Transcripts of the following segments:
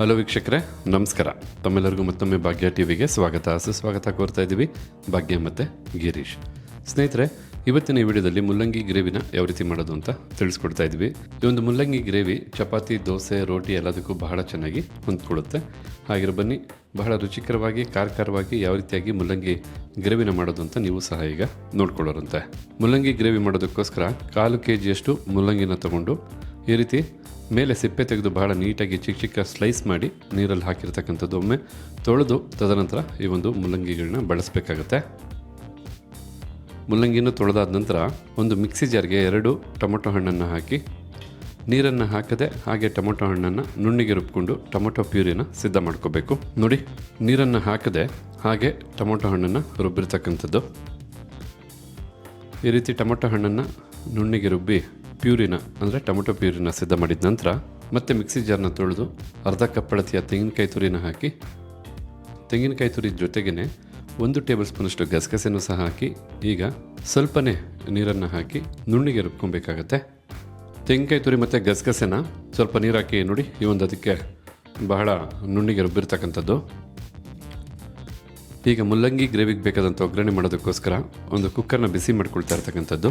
Hello ವೀಕ್ಷಕರೇ, ನಮಸ್ಕಾರ. ತಮ್ಮೆಲ್ಲರಿಗೂ ಮತ್ತೊಮ್ಮೆ ಭಾಗ್ಯ ಟಿವಿಗೆ ಸ್ವಾಗತ. ಸುಸ್ವಾಗತ ಕೋರ್ತಾ ಇದ್ದೀವಿ ಭಾಗ್ಯ ಮತ್ತು ಗಿರೀಶ್. ಸ್ನೇಹಿತರೆ, ಇವತ್ತಿನ ಈ ವಿಡಿಯೋದಲ್ಲಿ ಮುಲ್ಲಂಗಿ ಗ್ರೇವಿನ ಯಾವ ರೀತಿ ಮಾಡೋದು ಅಂತ ತಿಳಿಸ್ಕೊಡ್ತಾ ಇದ್ವಿ ಈ ಒಂದು ಮುಲ್ಲಂಗಿ ಗ್ರೇವಿ ಚಪಾತಿ, ದೋಸೆ, ರೋಟಿ ಎಲ್ಲದಕ್ಕೂ ಬಹಳ ಚೆನ್ನಾಗಿ ಹೊಂದ್ಕೊಳ್ಳುತ್ತೆ. ಹಾಗಿರೋ ಬನ್ನಿ, ಬಹಳ ರುಚಿಕರವಾಗಿ, ಕಾರ್ಕಾರವಾಗಿ ಯಾವ ರೀತಿಯಾಗಿ ಮುಲ್ಲಂಗಿ ಗ್ರೇವಿನ ಮಾಡೋದು ಅಂತ ನೀವು ಸಹ ಈಗ ನೋಡ್ಕೊಳ್ಳೋರಂತೆ. ಮುಲ್ಲಂಗಿ ಗ್ರೇವಿ ಮಾಡೋದಕ್ಕೋಸ್ಕರ ಕಾಲು ಕೆ ಜಿಯಷ್ಟು ಮುಲ್ಲಂಗಿನ ತಗೊಂಡು ಈ ರೀತಿ ಮೇಲೆ ಸಿಪ್ಪೆ ತೆಗೆದು ಬಹಳ ನೀಟಾಗಿ ಚಿಕ್ಕ ಚಿಕ್ಕ ಸ್ಲೈಸ್ ಮಾಡಿ ನೀರಲ್ಲಿ ಹಾಕಿರ್ತಕ್ಕಂಥದ್ದು ಒಮ್ಮೆ ತೊಳೆದು ತದನಂತರ ಈ ಒಂದು ಮುಲ್ಲಂಗಿಗಳನ್ನ ಬಳಸಬೇಕಾಗತ್ತೆ. ಮುಲ್ಲಂಗಿನ ತೊಳೆದಾದ ನಂತರ ಒಂದು ಮಿಕ್ಸಿ ಜಾರ್ಗೆ ಎರಡು ಟೊಮೊಟೊ ಹಣ್ಣನ್ನು ಹಾಕಿ ನೀರನ್ನು ಹಾಕದೆ ಹಾಗೆ ಟೊಮೊಟೊ ಹಣ್ಣನ್ನು ನುಣ್ಣಿಗೆ ರುಬ್ಕೊಂಡು ಟೊಮೊಟೊ ಪ್ಯೂರಿನ ಸಿದ್ಧ ಮಾಡ್ಕೋಬೇಕು. ನೋಡಿ, ನೀರನ್ನು ಹಾಕದೆ ಹಾಗೆ ಟೊಮೊಟೊ ಹಣ್ಣನ್ನು ರುಬ್ಬಿರ್ತಕ್ಕಂಥದ್ದು. ಈ ರೀತಿ ಟೊಮೊಟೊ ಹಣ್ಣನ್ನು ನುಣ್ಣಿಗೆ ರುಬ್ಬಿ ಪ್ಯೂರಿನ, ಅಂದರೆ ಟೊಮೆಟೊ ಪ್ಯೂರಿನ ಸಿದ್ಧ ಮಾಡಿದ ನಂತರ ಮತ್ತೆ ಮಿಕ್ಸಿ ಜಾರ್ನ ತೊಳೆದು ಅರ್ಧ ಕಪ್ ಅಳತಿಯ ತೆಂಗಿನಕಾಯಿ ತುರಿನ ಹಾಕಿ, ತೆಂಗಿನಕಾಯಿ ತುರಿ ಜೊತೆಗೇ ಒಂದು ಟೇಬಲ್ ಸ್ಪೂನಷ್ಟು ಗಸಗಸೆಯನ್ನು ಸಹ ಹಾಕಿ, ಈಗ ಸ್ವಲ್ಪನೇ ನೀರನ್ನು ಹಾಕಿ ನುಣ್ಣಿಗೆ ರುಬ್ಕೊಬೇಕಾಗತ್ತೆ. ತೆಂಗಿನಕಾಯಿ ತುರಿ ಮತ್ತು ಗಸಗಸೆನ ಸ್ವಲ್ಪ ನೀರು ಹಾಕಿ ನೋಡಿ, ಈ ಒಂದು ಅದಕ್ಕೆ ಬಹಳ ನುಣ್ಣಿಗೆ ರುಬ್ಬಿರ್ತಕ್ಕಂಥದ್ದು. ಈಗ ಮುಲ್ಲಂಗಿ, ಗ್ರೇವಿಗೆ ಬೇಕಾದಂಥ ಒಗ್ಗರಣೆ ಮಾಡೋದಕ್ಕೋಸ್ಕರ ಒಂದು ಕುಕ್ಕರ್ನ ಬಿಸಿ ಮಾಡ್ಕೊಳ್ತಾ ಇರ್ತಕ್ಕಂಥದ್ದು.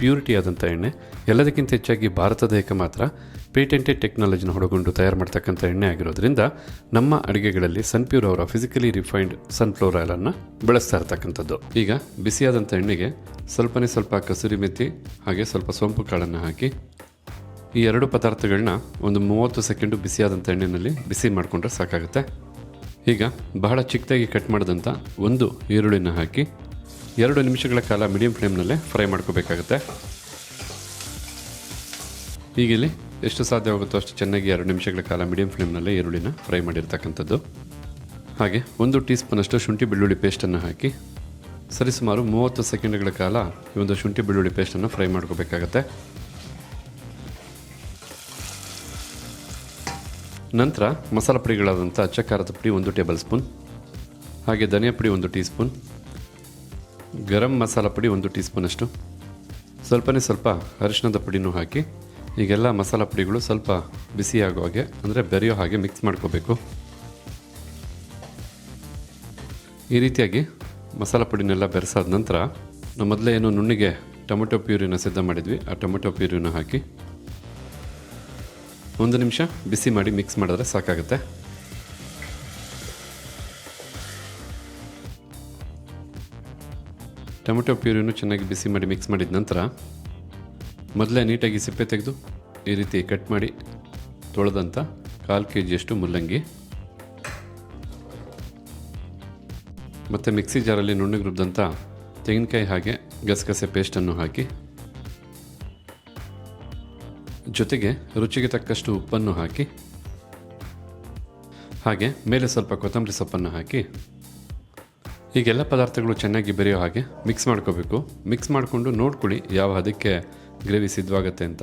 ಪ್ಯೂರಿಟಿ ಆದಂಥ ಎಣ್ಣೆ. ಎಲ್ಲದಕ್ಕಿಂತ ಹೆಚ್ಚಾಗಿ ಭಾರತ ದೇಹಕ್ಕೆ ಮಾತ್ರ ಪೇಟೆಂಟೆಡ್ ಟೆಕ್ನಾಲಜಿನ ಹೊಡಗೊಂಡು ತಯಾರು ಮಾಡ್ತಕ್ಕಂಥ ಎಣ್ಣೆ ಆಗಿರೋದ್ರಿಂದ ನಮ್ಮ ಅಡುಗೆಗಳಲ್ಲಿ ಸನ್ಪ್ಯೂರ್ ಅವರ ಫಿಸಿಕಲಿ ರಿಫೈನ್ಡ್ ಸನ್ಫ್ಲವರ್ ಆಯಿಲನ್ನು ಬಳಸ್ತಾ ಇರ್ತಕ್ಕಂಥದ್ದು. ಈಗ ಬಿಸಿಯಾದಂಥ ಎಣ್ಣೆಗೆ ಸ್ವಲ್ಪನೇ ಸ್ವಲ್ಪ ಕಸೂರಿ ಮೆತ್ತಿ ಹಾಗೆ ಸ್ವಲ್ಪ ಸೋಂಪು ಕಾಳನ್ನು ಹಾಕಿ ಈ ಎರಡು ಪದಾರ್ಥಗಳನ್ನ ಒಂದು ಮೂವತ್ತು ಸೆಕೆಂಡು ಬಿಸಿಯಾದಂಥ ಎಣ್ಣೆಯಲ್ಲಿ ಬಿಸಿ ಮಾಡಿಕೊಂಡ್ರೆ ಸಾಕಾಗುತ್ತೆ. ಈಗ ಬಹಳ ಚಿಕ್ಕದಾಗಿ ಕಟ್ ಮಾಡಿದಂಥ ಒಂದು ಈರುಳ್ಳಿನ ಹಾಕಿ ಎರಡು ನಿಮಿಷಗಳ ಕಾಲ ಮೀಡಿಯಂ ಫ್ಲೇಮ್ನಲ್ಲೇ ಫ್ರೈ ಮಾಡ್ಕೋಬೇಕಾಗುತ್ತೆ. ಈಗ ಇಲ್ಲಿ ಎಷ್ಟು ಸಾಧ್ಯವಾಗುತ್ತೋ ಅಷ್ಟು ಚೆನ್ನಾಗಿ ಎರಡು ನಿಮಿಷಗಳ ಕಾಲ ಮೀಡಿಯಂ ಫ್ಲೇಮ್ನಲ್ಲೇ ಈರುಳ್ಳಿನ ಫ್ರೈ ಮಾಡಿರ್ತಕ್ಕಂಥದ್ದು. ಹಾಗೆ ಒಂದು ಟೀ ಸ್ಪೂನಷ್ಟು ಶುಂಠಿ ಬೆಳ್ಳುಳ್ಳಿ ಪೇಸ್ಟನ್ನು ಹಾಕಿ ಸರಿಸುಮಾರು ಮೂವತ್ತು ಸೆಕೆಂಡ್ಗಳ ಕಾಲ ಈ ಒಂದು ಶುಂಠಿ ಬೆಳ್ಳುಳ್ಳಿ ಪೇಸ್ಟನ್ನು ಫ್ರೈ ಮಾಡ್ಕೋಬೇಕಾಗತ್ತೆ. ನಂತರ ಮಸಾಲ ಪುಡಿಗಳಾದಂಥ ಅಚ್ಚ ಖಾರದ ಪುಡಿ ಒಂದು ಟೇಬಲ್ ಸ್ಪೂನ್, ಹಾಗೆ ಧನಿಯಾ ಪುಡಿ ಒಂದು ಟೀ ಸ್ಪೂನ್ ಗರಂ ಮಸಾಲ ಪುಡಿ ಒಂದು ಟೀ ಸ್ಪೂನಷ್ಟು ಸ್ವಲ್ಪನೇ ಸ್ವಲ್ಪ ಅರಿಶಿಣದ ಪುಡಿನೂ ಹಾಕಿ, ಈಗೆಲ್ಲ ಮಸಾಲ ಪುಡಿಗಳು ಸ್ವಲ್ಪ ಬಿಸಿ ಆಗೋ ಹಾಗೆ, ಅಂದರೆ ಬೆರೆಯೋ ಹಾಗೆ ಮಿಕ್ಸ್ ಮಾಡ್ಕೋಬೇಕು. ಈ ರೀತಿಯಾಗಿ ಮಸಾಲ ಪುಡಿನೆಲ್ಲ ಬೆರೆಸಾದ ನಂತರ, ನಾವು ಮೊದಲೇ ಏನು ನುಣ್ಣಿಗೆ ಟೊಮೆಟೊ ಪ್ಯೂರಿನ ಸಿದ್ಧ ಮಾಡಿದ್ವಿ, ಆ ಟೊಮೆಟೊ ಪ್ಯೂರಿನ ಹಾಕಿ, ಒಂದು ನಿಮಿಷ ಬಿಸಿ ಮಾಡಿ ಮಿಕ್ಸ್ ಮಾಡಿದ್ರೆ ಸಾಕಾಗುತ್ತೆ. ಟೊಮೆಟೊ ಪ್ಯೂರಿಯನ್ನು ಚೆನ್ನಾಗಿ ಬಿಸಿ ಮಾಡಿ ಮಿಕ್ಸ್ ಮಾಡಿದ ನಂತರ ಮೊದಲೇ ನೀಟಾಗಿ ಸಿಪ್ಪೆ ತೆಗೆದು ಈ ರೀತಿ ಕಟ್ ಮಾಡಿ ತೊಳೆದಂಥ ಕಾಲು ಕೆ ಜಿಯಷ್ಟು ಮುಲ್ಲಂಗಿ ಮತ್ತು ಮಿಕ್ಸಿ ಜಾರಲ್ಲಿ ನುಣ್ಣಗೆ ರುಬ್ಬಿದಂಥ ತೆಂಗಿನಕಾಯಿ ಹಾಗೆ ಗಸಗಸೆ ಪೇಸ್ಟನ್ನು ಹಾಕಿ. ಜೊತೆಗೆ ರುಚಿಗೆ ತಕ್ಕಷ್ಟು ಉಪ್ಪನ್ನು ಹಾಕಿ. ಹಾಗೆ ಮೇಲೆ ಸ್ವಲ್ಪ ಕೊತ್ತಂಬರಿ ಸೊಪ್ಪನ್ನು ಹಾಕಿ. ಈಗೆಲ್ಲ ಪದಾರ್ಥಗಳು ಚೆನ್ನಾಗಿ ಬೆರೆಯೋ ಹಾಗೆ ಮಿಕ್ಸ್ ಮಾಡ್ಕೋಬೇಕು. ಮಿಕ್ಸ್ ಮಾಡಿಕೊಂಡು ನೋಡ್ಕೊಳ್ಳಿ ಯಾವ ಹದಕ್ಕೆ ಗ್ರೇವಿ ಸಿದ್ಧವಾಗುತ್ತೆ ಅಂತ.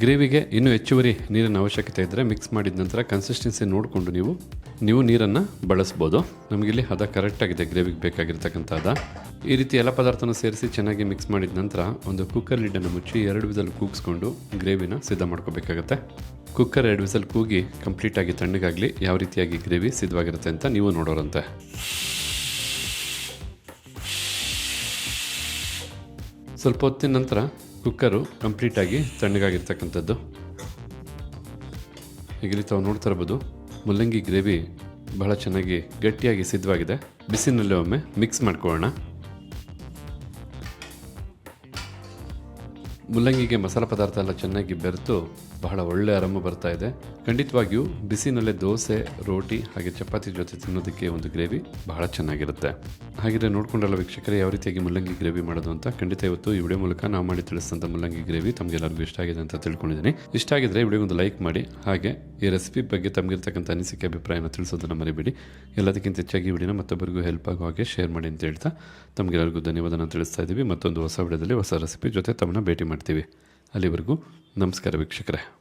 ಗ್ರೇವಿಗೆ ಇನ್ನೂ ಹೆಚ್ಚುವರಿ ನೀರಿನ ಅವಶ್ಯಕತೆ ಇದ್ದರೆ ಮಿಕ್ಸ್ ಮಾಡಿದ ನಂತರ ಕನ್ಸಿಸ್ಟೆನ್ಸಿ ನೋಡಿಕೊಂಡು ನೀವು ನೀವು ನೀರನ್ನು ಬಳಸ್ಬೋದು. ನಮಗಿಲ್ಲಿ ಹದ ಕರೆಕ್ಟಾಗಿದೆ ಗ್ರೇವಿಗೆ ಬೇಕಾಗಿರ್ತಕ್ಕಂಥ ಹದ ಈ ರೀತಿ ಎಲ್ಲ ಪದಾರ್ಥನ ಸೇರಿಸಿ ಚೆನ್ನಾಗಿ ಮಿಕ್ಸ್ ಮಾಡಿದ ನಂತರ ಒಂದು ಕುಕ್ಕರ್ ಲಿಡ್ಡನ್ನು ಮುಚ್ಚಿ ಎರಡು ವಿಸಲ್ ಕೂಗಿಸ್ಕೊಂಡು ಗ್ರೇವಿನ ಸಿದ್ಧ ಮಾಡ್ಕೋಬೇಕಾಗತ್ತೆ. ಕುಕ್ಕರ್ ಎರಡು ವಿಸಲ್ ಕೂಗಿ ಕಂಪ್ಲೀಟಾಗಿ ತಣ್ಣಗಾಗಲಿ, ಯಾವ ರೀತಿಯಾಗಿ ಗ್ರೇವಿ ಸಿದ್ಧವಾಗಿರುತ್ತೆ ಅಂತ ನೀವು ನೋಡೋರಂತೆ. ಸ್ವಲ್ಪ ಹೊತ್ತಿನ ನಂತರ ಕುಕ್ಕರು ಕಂಪ್ಲೀಟಾಗಿ ತಣ್ಣಗಾಗಿರ್ತಕ್ಕಂಥದ್ದು. ಈಗ ಇಲ್ಲಿ ತಾವು ನೋಡ್ತಾ ಇರ್ಬೋದು, ಮುಲ್ಲಂಗಿ ಗ್ರೇವಿ ಬಹಳ ಚೆನ್ನಾಗಿ ಗಟ್ಟಿಯಾಗಿ ಸಿದ್ಧವಾಗಿದೆ. ಬಿಸಿನಲ್ಲಿ ಒಮ್ಮೆ ಮಿಕ್ಸ್ ಮಾಡ್ಕೊಳ್ಳೋಣ. ಮುಲ್ಲಂಗಿಗೆ ಮಸಾಲೆ ಪದಾರ್ಥ ಎಲ್ಲ ಚೆನ್ನಾಗಿ ಬೆರೆತು ಬಹಳ ಒಳ್ಳೆ ಆರಂಭ ಬರ್ತಾ ಇದೆ. ಖಂಡಿತವಾಗಿಯೂ ಬಿಸಿನಲ್ಲೇ ದೋಸೆ, ರೋಟಿ ಹಾಗೆ ಚಪಾತಿ ಜೊತೆ ತಿನ್ನೋದಕ್ಕೆ ಒಂದು ಗ್ರೇವಿ ಬಹಳ ಚೆನ್ನಾಗಿರುತ್ತೆ. ಹಾಗಿದ್ರೆ ನೋಡ್ಕೊಂಡಲ್ಲ ವೀಕ್ಷಕರೇ, ಯಾವ ರೀತಿಯಾಗಿ ಮುಲ್ಲಂಗಿ ಗ್ರೇವಿ ಮಾಡೋದು ಅಂತ? ಖಂಡಿತ ಇವತ್ತು ಈ ವಿಡಿಯೋ ಮೂಲಕ ನಾವು ಮಾಡಿ ತಿಳಿಸಿದಂಥ ಮುಲ್ಲಂಗಿ ಗ್ರೇವಿ ತಮಗೆಲ್ಲರಿಗೂ ಇಷ್ಟ ಆಗಿದೆ ಅಂತ ತಿಳ್ಕೊಂಡಿದ್ದೀನಿ. ಇಷ್ಟ ಆಗಿದ್ರೆ ವಿಡಿಯೋ ಒಂದು ಲೈಕ್ ಮಾಡಿ, ಹಾಗೆ ಈ ರೆಸಿಪಿ ಬಗ್ಗೆ ತಮಗಿರ್ತಕ್ಕಂಥ ಅನಿಸಿಕೆ, ಅಭಿಪ್ರಾಯನ ತಿಳಿಸೋದನ್ನು ಮರಿಬೇಡಿ. ಎಲ್ಲದಕ್ಕಿಂತ ಹೆಚ್ಚಾಗಿ ವಿಡಿಯೋನ ಮತ್ತೊಬ್ಬರಿಗೂ ಹೆಲ್ಪ್ ಆಗೋ ಹಾಗೆ ಶೇರ್ ಮಾಡಿ ಅಂತ ಹೇಳ್ತಾ ತಮಗೆಲ್ಲರಿಗೂ ಧನ್ಯವಾದನ ತಿಳಿಸ್ತಾ ಇದ್ದೀವಿ. ಮತ್ತೊಂದು ಹೊಸ ವಿಡಿಯೋದಲ್ಲಿ ಹೊಸ ರೆಸಿಪಿ ಜೊತೆ ತಮ್ಮನ್ನ ಭೇಟಿ ಮಾಡ್ತೀವಿ. ಅಲ್ಲಿವರೆಗೂ ನಮಸ್ಕಾರ ವೀಕ್ಷಕರೇ.